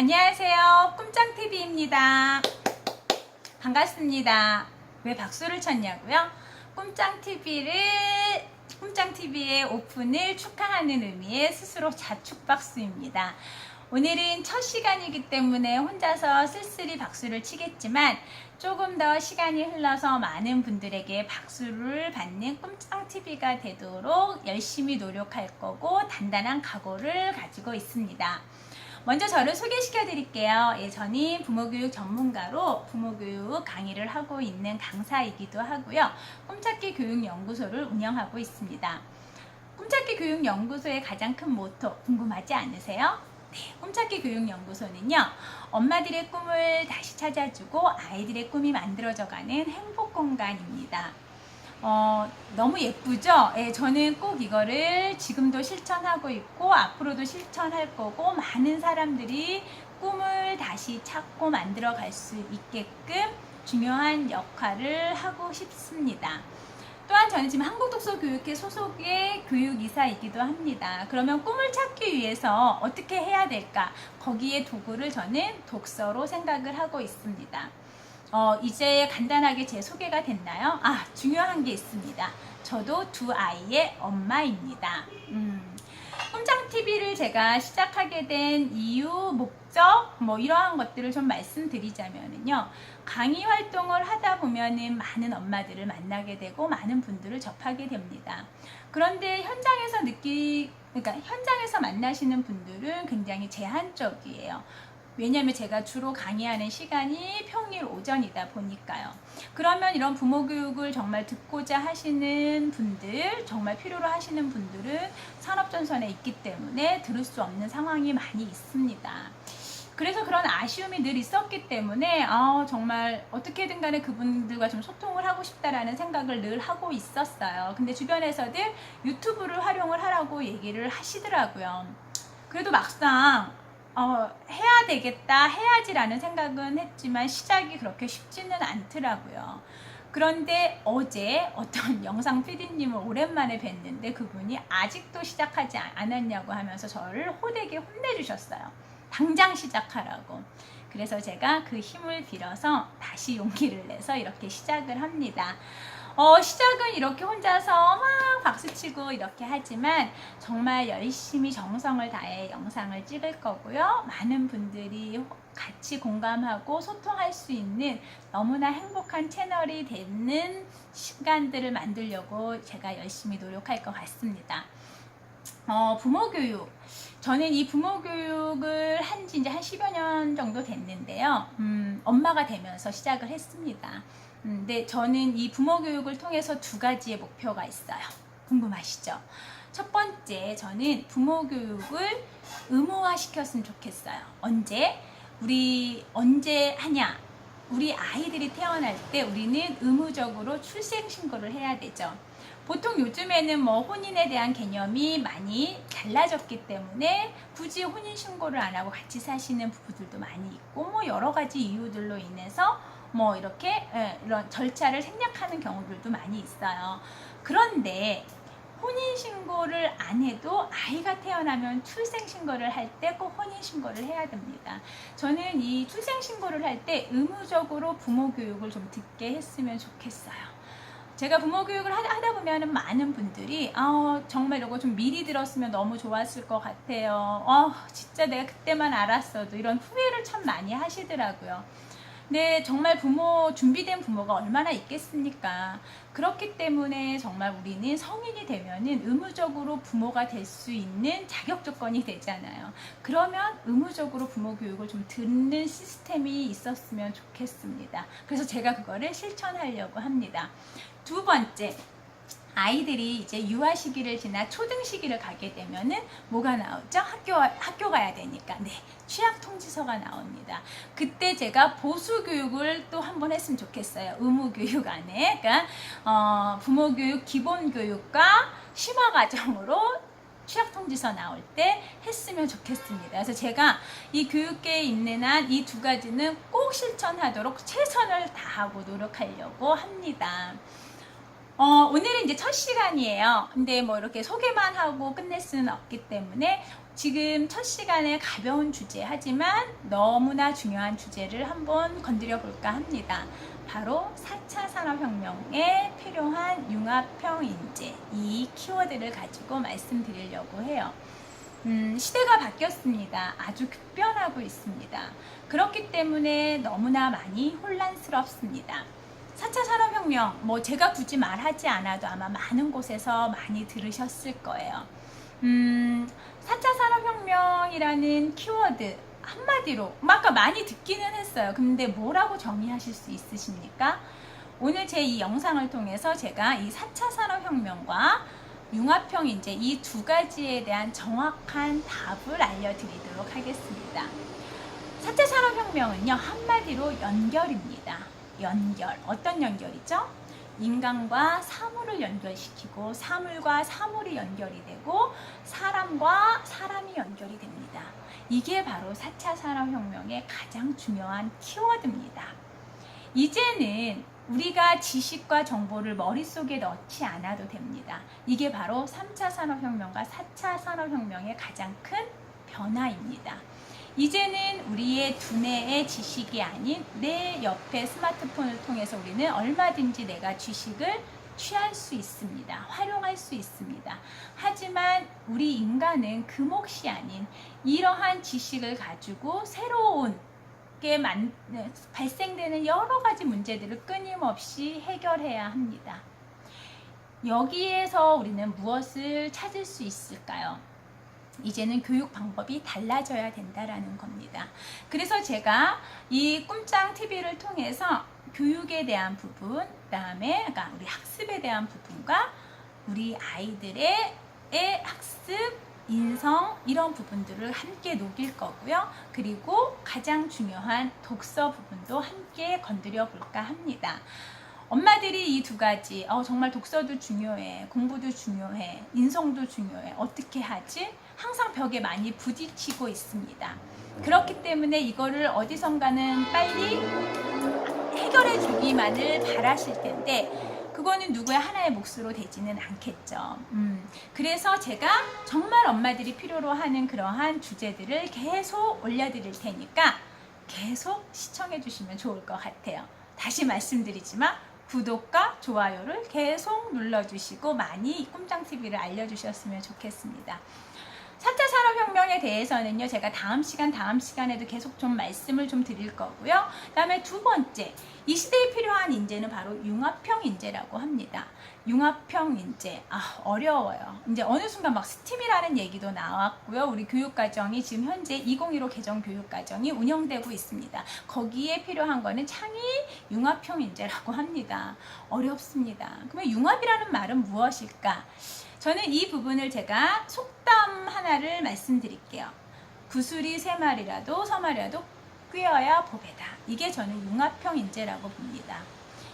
안녕하세요. 꿈짱TV입니다. 반갑습니다. 왜 박수를 쳤냐고요? 꿈짱TV를, 꿈짱TV의 오픈을 축하하는 의미의 스스로 자축박수입니다. 오늘은 첫 시간이기 때문에 혼자서 쓸쓸히 박수를 치겠지만 조금 더 시간이 흘러서 많은 분들에게 박수를 받는 꿈짱TV가 되도록 열심히 노력할 거고 단단한 각오를 가지고 있습니다. 먼저 저를 소개시켜 드릴게요. 예, 저는 부모교육 전문가로 부모교육 강의를 하고 있는 강사이기도 하고요. 꿈찾기 교육연구소를 운영하고 있습니다. 꿈찾기 교육연구소의 가장 큰 모토 궁금하지 않으세요? 네, 꿈찾기 교육연구소는요, 엄마들의 꿈을 다시 찾아주고 아이들의 꿈이 만들어져가는 행복 공간입니다. 어, 너무 예쁘죠? 예, 저는 꼭 이거를 지금도 실천하고 있고, 앞으로도 실천할 거고, 많은 사람들이 꿈을 다시 찾고 만들어 갈 수 있게끔 중요한 역할을 하고 싶습니다. 또한 저는 지금 한국독서교육회 소속의 교육이사이기도 합니다. 그러면 꿈을 찾기 위해서 어떻게 해야 될까? 거기에 도구를 저는 독서로 생각을 하고 있습니다. 어, 이제 간단하게 제 소개가 됐나요? 아, 중요한 게 있습니다. 저도 두 아이의 엄마입니다. 음, 꿈장TV를 제가 시작하게 된 이유, 목적, 뭐 이러한 것들을 좀 말씀드리자면요. 강의 활동을 하다 보면은 많은 엄마들을 만나게 되고 많은 분들을 접하게 됩니다. 그런데 현장에서 느끼, 그러니까 현장에서 만나시는 분들은 굉장히 제한적이에요. 왜냐하면 제가 주로 강의하는 시간이 평일 오전이다 보니까요. 그러면 이런 부모 교육을 정말 듣고자 하시는 분들, 정말 필요로 하시는 분들은 산업전선에 있기 때문에 들을 수 없는 상황이 많이 있습니다. 그래서 그런 아쉬움이 늘 있었기 때문에 아, 정말 어떻게든 간에 그분들과 좀 소통을 하고 싶다라는 생각을 늘 하고 있었어요. 근데 주변에서들 유튜브를 활용을 하라고 얘기를 하시더라고요. 그래도 막상 어, 해야 되겠다, 해야지라는 생각은 했지만 시작이 그렇게 쉽지는 않더라고요. 그런데 어제 어떤 영상 PD님을 오랜만에 뵀는데 그분이 아직도 시작하지 않았냐고 하면서 저를 호되게 혼내주셨어요. 당장 시작하라고. 그래서 제가 그 힘을 빌어서 다시 용기를 내서 이렇게 시작을 합니다. 어, 시작은 이렇게 혼자서 막 박수치고 이렇게 하지만 정말 열심히 정성을 다해 영상을 찍을 거고요. 많은 분들이 같이 공감하고 소통할 수 있는 너무나 행복한 채널이 되는 시간들을 만들려고 제가 열심히 노력할 것 같습니다. 어, 부모 교육. 저는 이 부모 교육을 한 지 이제 한 10여 년 정도 됐는데요. 음, 엄마가 되면서 시작을 했습니다. 음, 근데 저는 이 부모 교육을 통해서 두 가지의 목표가 있어요. 궁금하시죠? 첫 번째, 저는 부모 교육을 의무화 시켰으면 좋겠어요. 언제? 우리 언제 하냐? 우리 아이들이 태어날 때 우리는 의무적으로 출생신고를 해야 되죠. 보통 요즘에는 뭐 혼인에 대한 개념이 많이 달라졌기 때문에 굳이 혼인 신고를 안 하고 같이 사시는 부부들도 많이 있고 뭐 여러 가지 이유들로 인해서 뭐 이렇게 예, 이런 절차를 생략하는 경우들도 많이 있어요. 그런데 혼인 신고를 안 해도 아이가 태어나면 출생 신고를 할 때 꼭 혼인 신고를 해야 됩니다. 저는 이 출생 신고를 할 때 의무적으로 부모 교육을 좀 듣게 했으면 좋겠어요. 제가 부모 교육을 하다, 보면은 많은 분들이 아 정말 이거 좀 미리 들었으면 너무 좋았을 것 같아요. 어 진짜 내가 그때만 알았어도 이런 후회를 참 많이 하시더라고요. 네, 정말 부모, 준비된 부모가 얼마나 있겠습니까? 그렇기 때문에 정말 우리는 성인이 되면은 의무적으로 부모가 될 수 있는 자격 조건이 되잖아요. 그러면 의무적으로 부모 교육을 좀 듣는 시스템이 있었으면 좋겠습니다. 그래서 제가 그거를 실천하려고 합니다. 두 번째, 아이들이 이제 유아 시기를 지나 초등 시기를 가게 되면은 뭐가 나오죠? 학교 학교 가야 되니까 네 취약 통지서가 나옵니다. 그때 제가 보수 교육을 또 한번 했으면 좋겠어요. 의무 교육 안에 그러니까 어, 부모 교육, 기본 교육과 심화 과정으로 취약 통지서 나올 때 했으면 좋겠습니다. 그래서 제가 이 교육계에 있는 한 이 두 가지는 꼭 실천하도록 최선을 다하고 노력하려고 합니다. 어, 오늘은 이제 첫 시간이에요. 근데 뭐 이렇게 소개만 하고 끝낼 수는 없기 때문에 지금 첫 시간에 가벼운 주제 하지만 너무나 중요한 주제를 한번 건드려 볼까 합니다. 바로 4차 산업혁명에 필요한 융합형 인재 이 키워드를 가지고 말씀드리려고 해요. 음, 시대가 바뀌었습니다. 아주 급변하고 있습니다. 그렇기 때문에 너무나 많이 혼란스럽습니다. 4차 산업혁명, 뭐 제가 굳이 말하지 않아도 아마 많은 곳에서 많이 들으셨을 거예요. 음, 4차 산업혁명이라는 키워드 한마디로 뭐 아까 많이 듣기는 했어요. 근데 뭐라고 정의하실 수 있으십니까? 오늘 제 이 영상을 통해서 제가 이 4차 산업혁명과 융합형 인재 이 두 가지에 대한 정확한 답을 알려드리도록 하겠습니다. 4차 산업혁명은요, 한마디로 연결입니다. 연결. 어떤 연결이죠? 인간과 사물을 연결시키고 사물과 사물이 연결이 되고 사람과 사람이 연결이 됩니다. 이게 바로 4차 산업혁명의 가장 중요한 키워드입니다. 이제는 우리가 지식과 정보를 머릿속에 넣지 않아도 됩니다. 이게 바로 3차 산업혁명과 4차 산업혁명의 가장 큰 변화입니다. 이제는 우리의 두뇌의 지식이 아닌 내 옆에 스마트폰을 통해서 우리는 얼마든지 내가 지식을 취할 수 있습니다. 활용할 수 있습니다. 하지만 우리 인간은 그 몫이 아닌 이러한 지식을 가지고 새로운 게 만, 네, 발생되는 여러 가지 문제들을 끊임없이 해결해야 합니다. 여기에서 우리는 무엇을 찾을 수 있을까요? 이제는 교육 방법이 달라져야 된다라는 겁니다. 그래서 제가 이 꿈짱 TV를 통해서 교육에 대한 부분, 그다음에 그러니까 우리 학습에 대한 부분과 우리 아이들의 의 학습, 인성 이런 부분들을 함께 녹일 거고요. 그리고 가장 중요한 독서 부분도 함께 건드려 볼까 합니다. 엄마들이 이 두 가지, 어, 정말 독서도 중요해, 공부도 중요해, 인성도 중요해, 어떻게 하지? 항상 벽에 많이 부딪히고 있습니다. 그렇기 때문에 이거를 어디선가는 빨리 해결해 주기만을 바라실 텐데, 그거는 누구의 하나의 몫으로 되지는 않겠죠. 음, 그래서 제가 정말 엄마들이 필요로 하는 그러한 주제들을 계속 올려드릴 테니까 계속 시청해 주시면 좋을 것 같아요. 다시 말씀드리지만 구독과 좋아요를 계속 눌러주시고 많이 꿈장TV를 알려주셨으면 좋겠습니다. 4차 산업혁명에 대해서는요, 제가 다음 시간, 다음 시간에도 계속 좀 말씀을 좀 드릴 거고요. 그 다음에 두 번째, 이 시대에 필요한 인재는 바로 융합형 인재라고 합니다. 융합형 인재, 아, 어려워요. 이제 어느 순간 막 스팀이라는 얘기도 나왔고요. 우리 교육과정이 지금 현재 2015 개정 교육과정이 운영되고 있습니다. 거기에 필요한 거는 창의 융합형 인재라고 합니다. 어렵습니다. 그러면 융합이라는 말은 무엇일까? 저는 이 부분을 제가 속담 하나를 말씀드릴게요. 구슬이 세 마리라도 서마리라도 꿰어야 보배다. 이게 저는 융합형 인재라고 봅니다.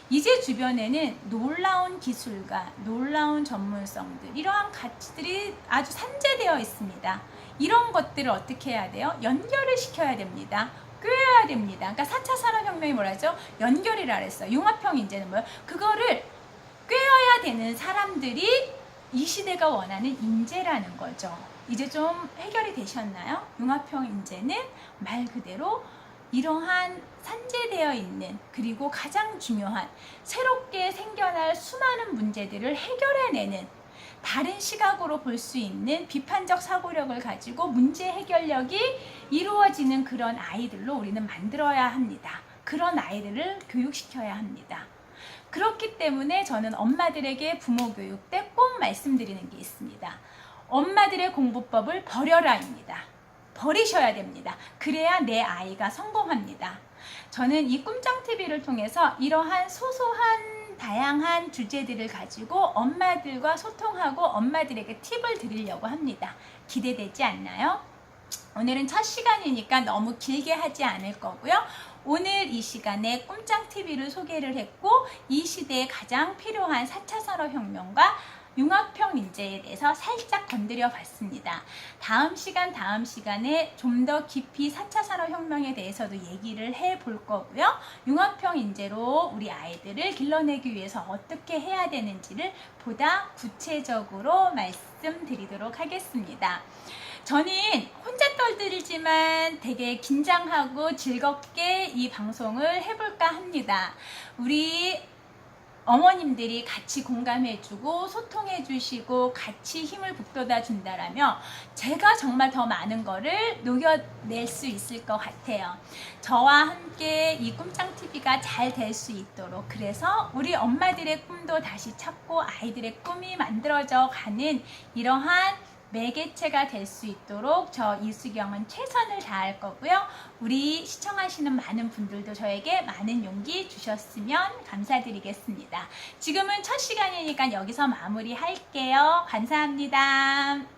이제 주변에는 놀라운 기술과 놀라운 전문성들, 이러한 가치들이 아주 산재되어 있습니다. 이런 것들을 어떻게 해야 돼요? 연결을 시켜야 됩니다. 꿰어야 됩니다. 그러니까 4차 산업혁명이 뭐라죠? 연결이라 그랬어요. 융합형 인재는 뭐예요? 그거를 꿰어야 되는 사람들이 이 시대가 원하는 인재라는 거죠. 이제 좀 해결이 되셨나요? 융합형 인재는 말 그대로 이러한 산재되어 있는 그리고 가장 중요한 새롭게 생겨날 수많은 문제들을 해결해내는 다른 시각으로 볼 수 있는 비판적 사고력을 가지고 문제 해결력이 이루어지는 그런 아이들로 우리는 만들어야 합니다. 그런 아이들을 교육시켜야 합니다. 그렇기 때문에 저는 엄마들에게 부모 교육 때 꼭 말씀드리는 게 있습니다. 엄마들의 공부법을 버려라입니다. 버리셔야 됩니다. 그래야 내 아이가 성공합니다. 저는 이 꿈짱TV를 통해서 이러한 소소한 다양한 주제들을 가지고 엄마들과 소통하고 엄마들에게 팁을 드리려고 합니다. 기대되지 않나요? 오늘은 첫 시간이니까 너무 길게 하지 않을 거고요. 오늘 이 시간에 꿈짱TV를 소개를 했고 이 시대에 가장 필요한 4차 산업혁명과 융합형 인재에 대해서 살짝 건드려 봤습니다. 다음 시간, 다음 시간에 좀 더 깊이 4차 산업혁명에 대해서도 얘기를 해 볼 거고요. 융합형 인재로 우리 아이들을 길러내기 위해서 어떻게 해야 되는지를 보다 구체적으로 말씀드리도록 하겠습니다. 저는 혼자 떨들지만 되게 긴장하고 즐겁게 이 방송을 해볼까 합니다. 우리 어머님들이 같이 공감해주고 소통해주시고 같이 힘을 북돋아 준다라면 제가 정말 더 많은 거를 녹여낼 수 있을 것 같아요. 저와 함께 이 꿈짱TV가 잘 될 수 있도록 그래서 우리 엄마들의 꿈도 다시 찾고 아이들의 꿈이 만들어져 가는 이러한 매개체가 될 수 있도록 저 이수경은 최선을 다할 거고요. 우리 시청하시는 많은 분들도 저에게 많은 용기 주셨으면 감사드리겠습니다. 지금은 첫 시간이니까 여기서 마무리할게요. 감사합니다.